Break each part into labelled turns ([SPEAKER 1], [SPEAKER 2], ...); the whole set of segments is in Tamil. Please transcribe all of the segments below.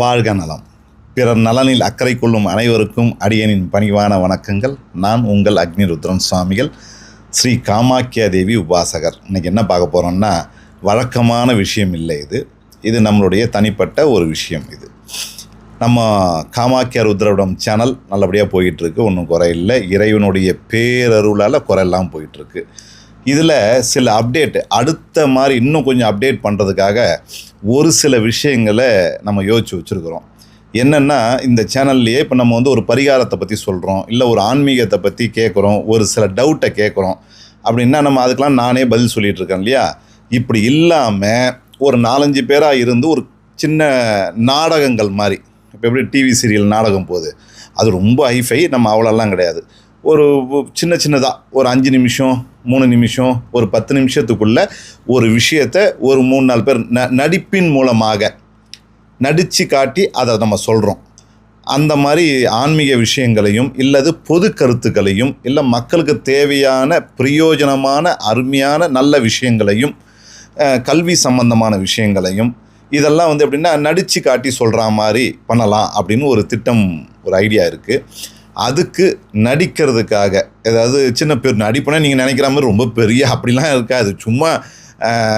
[SPEAKER 1] வாழ்க நலம். பிறர் நலனில் அக்கறை கொள்ளும் அனைவருக்கும் அடியனின் பணிவான வணக்கங்கள். நான் உங்கள் அக்னிருத்ரன் சுவாமிகள் ஸ்ரீ காமாக்கியா தேவி உபாசகர். இன்னைக்கு என்ன பார்க்க போகிறோம்னா வழக்கமான விஷயம் இல்லை இது. இது நம்மளுடைய தனிப்பட்ட ஒரு விஷயம் இது. நம்ம காமாக்கியா ருத்ரவிடம் சேனல் நல்லபடியாக போயிட்டுருக்கு ஒன்றும் குறையில்லை இறைவனுடைய பேரருளால் குறையெல்லாம் போயிட்டுருக்கு இதில் சில அப்டேட் அடுத்த மாதிரி இன்னும் கொஞ்சம் அப்டேட் பண்ணுறதுக்காக ஒரு சில விஷயங்களை நம்ம யோசிச்சு வச்சுருக்கிறோம். என்னென்னா இந்த சேனல்லையே இப்போ நம்ம வந்து ஒரு பரிகாரத்தை பற்றி சொல்கிறோம் இல்லை ஒரு ஆன்மீகத்தை பற்றி கேட்குறோம் ஒரு சில டவுட்டை கேட்குறோம் அப்படின்னா நம்ம அதுக்கெலாம் நானே பதில் சொல்லிகிட்டு இருக்கேன் இல்லையா? இப்படி இல்லாமல் ஒரு நாலஞ்சு பேராக இருந்து ஒரு சின்ன நாடகங்கள் மாதிரி. இப்போ எப்படி டிவி சீரியல் நாடகம் போகுது. அது ரொம்ப ஹைஃபை நம்ம அவ்வளோலாம் கிடையாது. ஒரு சின்ன சின்னதாக ஒரு அஞ்சு நிமிஷம் மூணு நிமிஷம் ஒரு பத்து நிமிஷத்துக்குள்ளே ஒரு விஷயத்தை ஒரு மூணு நாலு பேர் ந நடிப்பின் மூலமாக நடித்து காட்டி அதை நம்ம சொல்கிறோம் அந்த மாதிரி ஆன்மீக விஷயங்களையும் இல்லது பொது கருத்துக்களையும் இல்லை மக்களுக்கு தேவையான பிரயோஜனமான அருமையான நல்ல விஷயங்களையும் கல்வி சம்பந்தமான விஷயங்களையும் இதெல்லாம் வந்து எப்படின்னா நடித்து காட்டி சொல்கிற மாதிரி பண்ணலாம் அப்படின்னு ஒரு திட்டம் ஒரு ஐடியா இருக்குது அதுக்கு நடிக்கிறதுக்காக. ஏதாவது சின்ன பேர் நடிப்புனா நீங்கள் நினைக்கிற மாதிரி ரொம்ப பெரிய அப்படிலாம் இருக்காது. சும்மா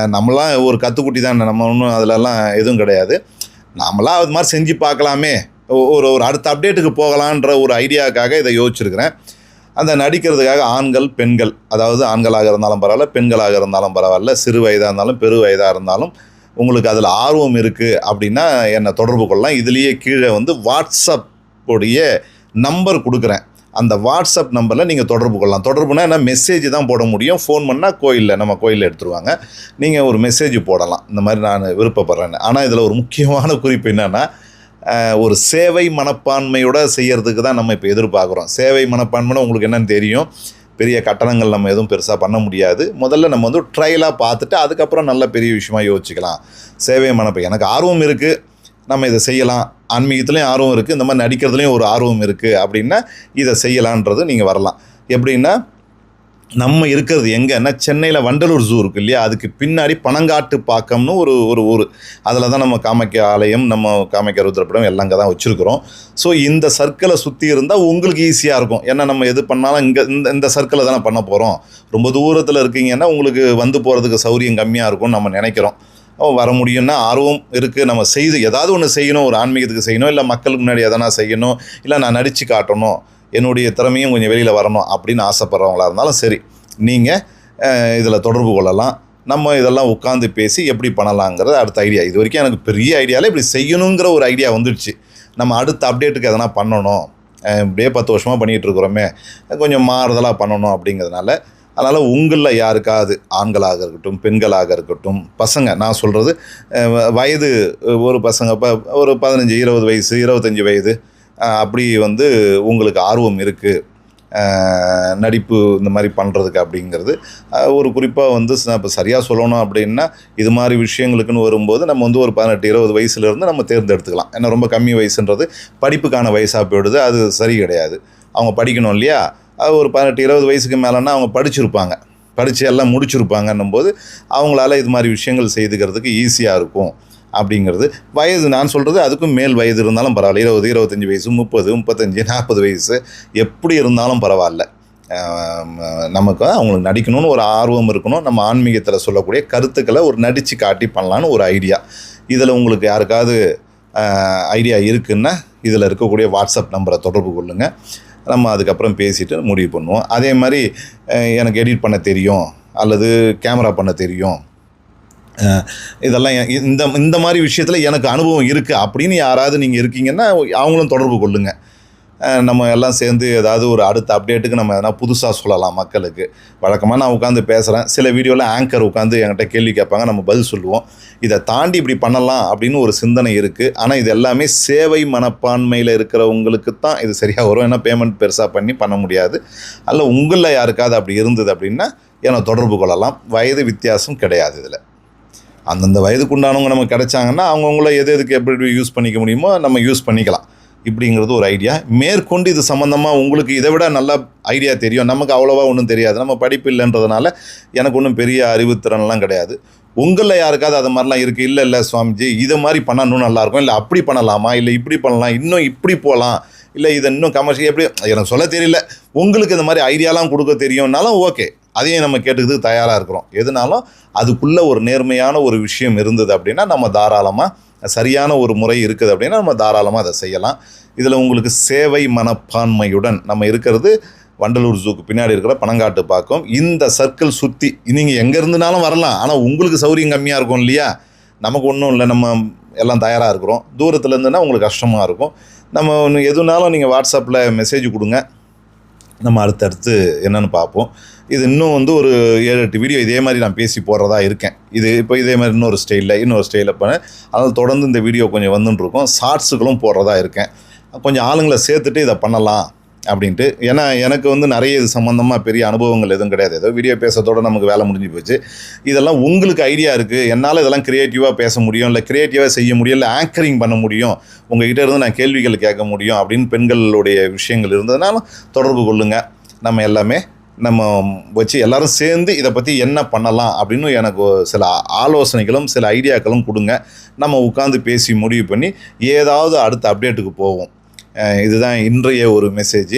[SPEAKER 1] நம்மளாம் ஒரு கத்துக்குட்டி தான். நம்ம ஒன்றும் அதிலலாம் எதுவும் கிடையாது. நாமளாம் அது மாதிரி செஞ்சு பார்க்கலாமே. ஒ- ஒரு ஒரு அடுத்த அப்டேட்டுக்கு போகலான்ற ஒரு ஐடியாவுக்காக இதை யோசிச்சிருக்கிறேன். அந்த நடிக்கிறதுக்காக ஆண்கள் பெண்கள் அதாவது ஆண்களாக இருந்தாலும் பரவாயில்ல பெண்களாக இருந்தாலும் பரவாயில்ல சிறு வயதாக இருந்தாலும் பெரு வயதாக இருந்தாலும் உங்களுக்கு அதில் ஆர்வம் இருக்குது அப்படின்னா என்னை தொடர்பு கொள்ளலாம். இதுலேயே கீழே வந்து வாட்ஸ்அப் உடைய நம்பர் கொடுக்குறேன். அந்த வாட்ஸ்அப் நம்பரில் நீங்கள் தொடர்பு கொள்ளலாம். தொடர்புனா என்ன? மெசேஜ் தான் போட முடியும். ஃபோன் பண்ணால் கோயிலில் நம்ம கோயிலில் எடுத்துருவாங்க. நீங்கள் ஒரு மெசேஜ் போடலாம். இந்த மாதிரி நான் விருப்பப்படுறேன்னு. ஆனால் இதில் ஒரு முக்கியமான குறிப்பு என்னென்னா ஒரு சேவை மனப்பான்மையோட செய்கிறதுக்கு தான் நம்ம இப்போ எதிர்பார்க்குறோம். சேவை மனப்பான்மைனா உங்களுக்கு என்னென்னு தெரியும். பெரிய கட்டணங்கள் நம்ம எதுவும் பெருசாக பண்ண முடியாது. முதல்ல நம்ம வந்து ட்ரையலாக பார்த்துட்டு அதுக்கப்புறம் நல்ல பெரிய விஷயமாக யோசிச்சுக்கலாம். சேவை மனப்பை எனக்கு ஆர்வம் இருக்குது நம்ம இதை செய்யலாம். ஆன்மீகத்துலேயும் ஆர்வம் இருக்குது இந்த மாதிரி நடிக்கிறதுலையும் ஒரு ஆர்வம் இருக்குது அப்படின்னா இதை செய்யலான்றது நீங்கள் வரலாம். எப்படின்னா நம்ம இருக்கிறது எங்கன்னா சென்னையில் வண்டலூர் ஜூ இருக்கு இல்லையா? அதுக்கு பின்னாடி பனங்காட்டு பாக்கம்னு ஒரு ஒரு ஊர். அதில் தான் நம்ம காமாக்கிய ஆலயம் நம்ம காமாக்கிய ருத்ரப்படம் எல்லாம் அங்கே தான் வச்சுருக்குறோம். ஸோ இந்த சர்க்கிளை சுற்றி இருந்தால் உங்களுக்கு ஈஸியாக இருக்கும். ஏன்னா நம்ம எது பண்ணாலும் இங்கே இந்த இந்த சர்க்கிளை தானே பண்ண போகிறோம் ரொம்ப தூரத்தில் இருக்கீங்கன்னா உங்களுக்கு வந்து போகிறதுக்கு சௌரியம் கம்மியாக இருக்கும்னு நம்ம நினைக்கிறோம். வர முடியும்னா ஆர்வம் இருக்குது நம்ம செய்து ஏதாவது ஒன்று செய்யணும். ஒரு ஆன்மீகத்துக்கு செய்யணும். இல்லை மக்களுக்கு முன்னாடி எதனா செய்யணும். இல்லை நான் நடித்து காட்டணும். என்னுடைய திறமையும் கொஞ்சம் வெளியில் வரணும் அப்படின்னு ஆசைப்பட்றவங்களா இருந்தாலும் சரி நீங்கள் இதில் தொடர்பு கொள்ளலாம். நம்ம இதெல்லாம் உட்காந்து பேசி எப்படி பண்ணலாங்கிறது அடுத்த ஐடியா. இது வரைக்கும் எனக்கு பெரிய ஐடியாவில் இப்படி செய்யணுங்கிற ஒரு ஐடியா வந்துடுச்சு. நம்ம அடுத்த அப்டேட்டுக்கு எதனா பண்ணணும். இப்படியே பத்து வருஷமாக பண்ணிகிட்டு இருக்கிறோமே. கொஞ்சம் மாறுதலாக பண்ணணும் அப்படிங்கிறதுனால அதனால் உங்களில் யாருக்காவது ஆண்களாக இருக்கட்டும் பெண்களாக இருக்கட்டும் பசங்க நான் சொல்கிறது வயது ஒரு பசங்க இப்போ ஒரு பதினஞ்சு இருபது வயசு இருபத்தஞ்சி வயது அப்படி வந்து உங்களுக்கு ஆர்வம் இருக்குது நடிப்பு இந்த மாதிரி பண்ணுறதுக்கு அப்படிங்கிறது ஒரு குறிப்பாக வந்து இப்போ சரியாக சொல்லணும் அப்படின்னா இது மாதிரி விஷயங்களுக்குன்னு வரும்போது நம்ம வந்து ஒரு பதினெட்டு இருபது வயசுலேருந்து நம்ம தேர்ந்தெடுத்துக்கலாம். ஏன்னா ரொம்ப கம்மி வயசுன்றது படிப்புக்கான வயசாக போயிடுது அது சரி கிடையாது. அவங்க படிக்கணும் இல்லையா? அது ஒரு பதினெட்டு இருபது வயசுக்கு மேலேன்னா அவங்க படிச்சிருப்பாங்க. படித்து எல்லாம் முடிச்சிருப்பாங்கன்னும் போது அவங்களால இது மாதிரி விஷயங்கள் செய்துக்கிறதுக்கு ஈஸியாக இருக்கும் அப்படிங்கிறது. வயது நான் சொல்கிறது அதுக்கும் மேல் வயது இருந்தாலும் பரவாயில்ல. இருபது இருபத்தஞ்சி வயசு முப்பது முப்பத்தஞ்சு நாற்பது வயசு எப்படி இருந்தாலும் பரவாயில்ல. நமக்கு அவங்களுக்கு நடிக்கணும்னு ஒரு ஆர்வம் இருக்கணும். நம்ம ஆன்மீகத்தில் சொல்லக்கூடிய கருத்துக்களை ஒரு நடித்து காட்டி பண்ணலான்னு ஒரு ஐடியா. இதில் உங்களுக்கு யாருக்காவது ஐடியா இருக்குன்னா இதில் இருக்கக்கூடிய வாட்ஸ்அப் நம்பரை தொடர்பு கொள்ளுங்கள் நம்ம அதுக்கப்புறம் பேசிவிட்டு முடிவு பண்ணுவோம். அதே மாதிரி எனக்கு எடிட் பண்ண தெரியும் அல்லது கேமரா பண்ண தெரியும். இதெல்லாம் இந்த இந்த மாதிரி விஷயத்தில் எனக்கு அனுபவம் இருக்குது அப்படின்னு யாராவது நீங்கள் இருக்கீங்கன்னா அவங்களும் தொடர்பு கொள்ளுங்கள் நம்ம எல்லாம் சேர்ந்து ஏதாவது ஒரு அடுத்த அப்டேட்டுக்கு நம்ம எதனா புதுசாக சொல்லலாம் மக்களுக்கு. வழக்கமாக நான் உட்காந்து பேசுகிறேன் சில வீடியோவில் ஆங்கர் உட்காந்து என்கிட்ட கேள்வி கேட்பாங்க. நம்ம பதில் சொல்லுவோம். இதை தாண்டி இப்படி பண்ணலாம் அப்படின்னு ஒரு சிந்தனை இருக்குது ஆனால் இது எல்லாமே சேவை மனப்பான்மையில் இருக்கிறவங்களுக்கு தான் இது சரியாக வரும். ஏன்னா பேமெண்ட் பெருசாக பண்ணி பண்ண முடியாது. அல்ல உங்களில் யாருக்காவது அப்படி இருந்தது அப்படின்னா ஏன்னா தொடர்பு கொள்ளலாம். வயது வித்தியாசம் கிடையாது இதில். அந்தந்த வயதுக்குண்டானவங்க நமக்கு கிடைச்சாங்கன்னா அவங்கவுங்கள எது எதுக்கு எப்படி யூஸ் பண்ணிக்க முடியுமோ நம்ம யூஸ் பண்ணிக்கலாம். இப்படிங்கிறது ஒரு ஐடியா மேற்கொண்டு இது சம்மந்தமாக உங்களுக்கு இதை விட நல்ல ஐடியா தெரியும். நமக்கு அவ்வளோவா ஒன்றும் தெரியாது. நம்ம படிப்பு இல்லைன்றதுனால எனக்கு ஒன்றும் பெரிய அறிவுத்திறன்லாம் கிடையாது. உங்களில் யாருக்காவது அது மாதிரிலாம் இருக்குது இல்லை இல்லை சுவாமிஜி இதை மாதிரி பண்ணால் இன்னும் நல்லாயிருக்கும் இல்லை அப்படி பண்ணலாமா? இல்லை இப்படி பண்ணலாம். இன்னும் இப்படி போகலாம். இல்லை இதை இன்னும் கமர்ஷியல் எப்படி? எனக்கு சொல்ல தெரியல. உங்களுக்கு இந்த மாதிரி ஐடியாலாம் கொடுக்க தெரியும்னாலும் ஓகே அதையும் நம்ம கேட்டுக்கிறதுக்கு தயாராக இருக்கிறோம். எதுனாலும் அதுக்குள்ளே ஒரு நேர்மையான ஒரு விஷயம் இருந்தது அப்படின்னா நம்ம தாராளமாக சரியான ஒரு முறை இருக்குது அப்படின்னா நம்ம தாராளமாக அதை செய்யலாம். இதில் உங்களுக்கு சேவை மனப்பான்மையுடன் நம்ம இருக்கிறது வண்டலூர் ஜூக்கு பின்னாடி இருக்கிற பனங்காட்டு பாக்கம். இந்த சர்க்கிள் சுற்றி நீங்கள் எங்கே இருந்துனாலும் வரலாம். ஆனால் உங்களுக்கு சௌரியம் கம்மியாக இருக்கும் இல்லையா? நமக்கு ஒன்றும் இல்லை. நம்ம எல்லாம் தயாராக இருக்கிறோம். தூரத்தில் இருந்துன்னா உங்களுக்கு கஷ்டமாக இருக்கும். நம்ம ஒன்று எதுனாலும் நீங்கள் வாட்ஸ்அப்பில் மெசேஜ் கொடுங்க. நம்ம அடுத்தடுத்து என்னென்னு பார்ப்போம். இது இன்னும் வந்து ஒரு ஏழு எட்டு வீடியோ இதே மாதிரி நான் பேசி போடுறதா இருக்கேன். இது இப்போ இதே மாதிரி இன்னொரு ஸ்டைலில் இன்னொரு ஸ்டைலில் பண்ணேன் அதனால் தொடர்ந்து இந்த வீடியோ கொஞ்சம் வந்துட்டுருக்கோம் ஷார்ட்ஸுகளும் போடுறதா இருக்கேன். கொஞ்சம் ஆளுங்களை சேர்த்துட்டு இதை பண்ணலாம். அப்படின்ட்டு. ஏன்னா எனக்கு வந்து நிறைய இது சம்மந்தமாக பெரிய அனுபவங்கள் எதுவும் கிடையாது. ஏதோ வீடியோ பேசுறதோட நமக்கு வேலை முடிஞ்சு போச்சு. இதெல்லாம் உங்களுக்கு ஐடியா இருக்குது என்னால் இதெல்லாம் க்ரியேட்டிவாக பேச முடியும் இல்லை க்ரியேட்டிவாக செய்ய முடியும் இல்லை ஆங்கரிங் பண்ண முடியும் உங்ககிட்ட இருந்து நான் கேள்விகள் கேட்க முடியும் அப்படின்னு பெண்களுடைய விஷயங்கள் இருந்ததுனாலும் தொடர்பு கொள்ளுங்கள் நம்ம எல்லாமே நம்ம வச்சு எல்லாரும் சேர்ந்து இதை பற்றி என்ன பண்ணலாம் அப்படின்னு எனக்கு சில ஆலோசனைகளும் சில ஐடியாக்களும் கொடுங்க. நம்ம உட்காந்து பேசி முடிவு பண்ணி ஏதாவது அடுத்த அப்டேட்டுக்கு போவோம். இதுதான் இன்றைய ஒரு மெசேஜ்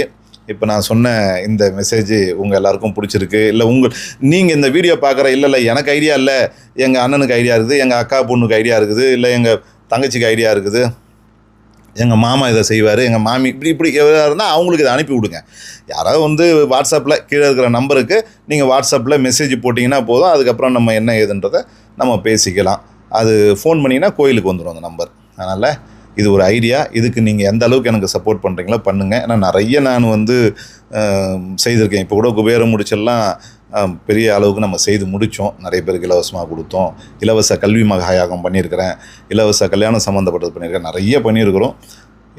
[SPEAKER 1] இப்போ நான் சொன்ன இந்த மெசேஜ் உங்கள் எல்லாருக்கும் பிடிச்சிருக்கு. இல்லை உங்கள் நீங்கள் இந்த வீடியோ பார்க்குற இல்லை இல்லை எனக்கு ஐடியா இல்லை. எங்கள் அண்ணனுக்கு ஐடியா இருக்குது எங்கள் அக்கா பொண்ணுக்கு ஐடியா இருக்குது இல்லை எங்கள் தங்கச்சிக்கு ஐடியா இருக்குது. எங்கள் மாமா இதை செய்வார் எங்கள் மாமி இப்படி இப்படி இருந்தால் அவங்களுக்கு இதை அனுப்பி விடுங்க. யாராவது வந்து வாட்ஸ்அப்பில் கீழே இருக்கிற நம்பருக்கு நீங்கள் வாட்ஸ்அப்பில் மெசேஜ் போட்டிங்கன்னா போதும். அதுக்கப்புறம் நம்ம என்ன ஏதுன்றதை நம்ம பேசிக்கலாம். அது ஃபோன் பண்ணிங்கன்னா கோயிலுக்கு வந்துடும் அந்த நம்பர் அதனால் இது ஒரு ஐடியா இதுக்கு நீங்கள் எந்த அளவுக்கு எனக்கு சப்போர்ட் பண்ணுறீங்களோ பண்ணுங்கள் ஏன்னா நிறைய நான் வந்து செய்திருக்கேன். இப்போ கூட குபேரம் முடிச்செல்லாம் பெரிய அளவுக்கு நம்ம செய்து முடித்தோம் நிறைய பேருக்கு இலவசமாக கொடுத்தோம். இலவச கல்வி மகாயாகம் பண்ணியிருக்கிறேன். இலவச கல்யாணம் சம்மந்தப்பட்டது பண்ணியிருக்கேன் நிறைய பண்ணியிருக்கிறோம்.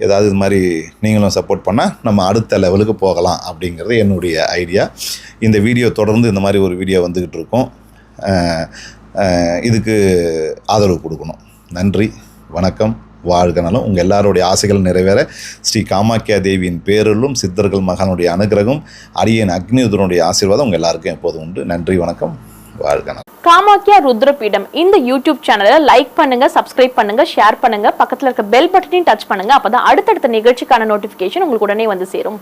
[SPEAKER 1] ஏதாவது இது மாதிரி நீங்களும் சப்போர்ட் பண்ணால் நம்ம அடுத்த லெவலுக்கு போகலாம் அப்படிங்கிறது என்னுடைய ஐடியா இந்த வீடியோ தொடர்ந்து இந்த மாதிரி ஒரு வீடியோ வந்துக்கிட்டு இருக்கோம். இதுக்கு ஆதரவு கொடுக்கணும். நன்றி. வணக்கம். வாழ்க நலம் உங்கள் எல்லாருடைய ஆசைகள் நிறைவேற. ஸ்ரீ காமாக்கியா தேவியின் பேரலும் சித்தர்கள் மகானுடைய அனுகிரகம் அரியன் அக்னியுதனுடைய ஆசீர்வாதம் உங்கள் எல்லாருக்கும் எப்போதும் உண்டு. நன்றி வணக்கம் வாழ்க
[SPEAKER 2] காமாக்கியா ருத்ரபீடம் இந்த யூடியூப் சேனலை லைக் பண்ணுங்க சப்ஸ்கிரைப் பண்ணுங்க ஷேர் பண்ணுங்க. பக்கத்தில் இருக்க பெல் பட்டனையும் டச் பண்ணுங்க. அப்பதான் அடுத்தடுத்த நிகழ்ச்சிக்கான நோட்டிபிகேஷன் உங்களுக்கு உடனே வந்து சேரும்.